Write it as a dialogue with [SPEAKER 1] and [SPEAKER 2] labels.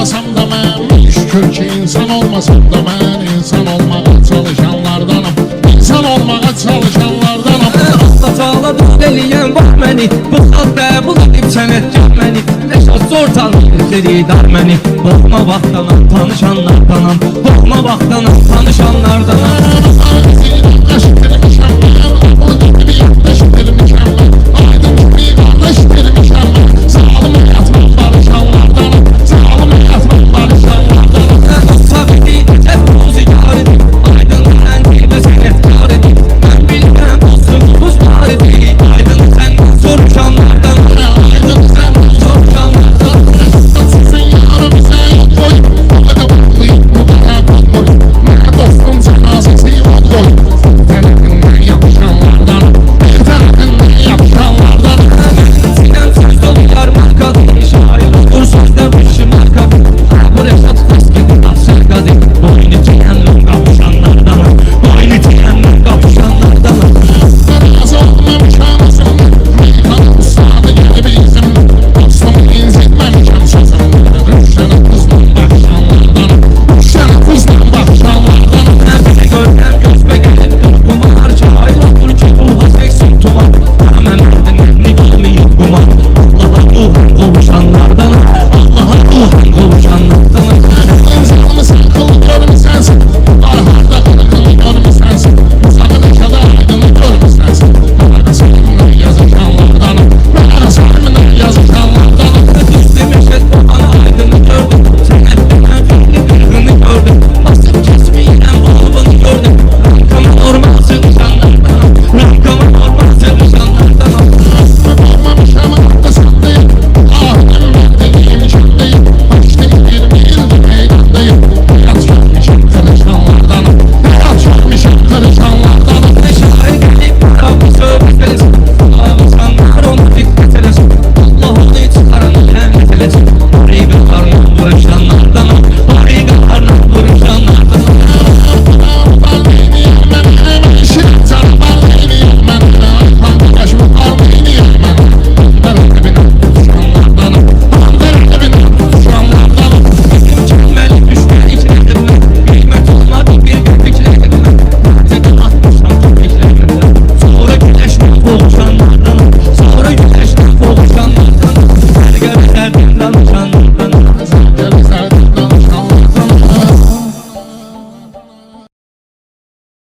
[SPEAKER 1] olmasam da ben Şükür ki insan olmasam da ben insan olmaya çalışanlardanım. İnsan olmaya çalışanlardanım.
[SPEAKER 2] Allah Teala dost eləyən bax məni Bu xalq qəbul edib sənətkar məni Nəşat sortan dedi dar məni Bakma vaxtdanam tanışanlardanam Bakma vaxtdanam tanışanlardanam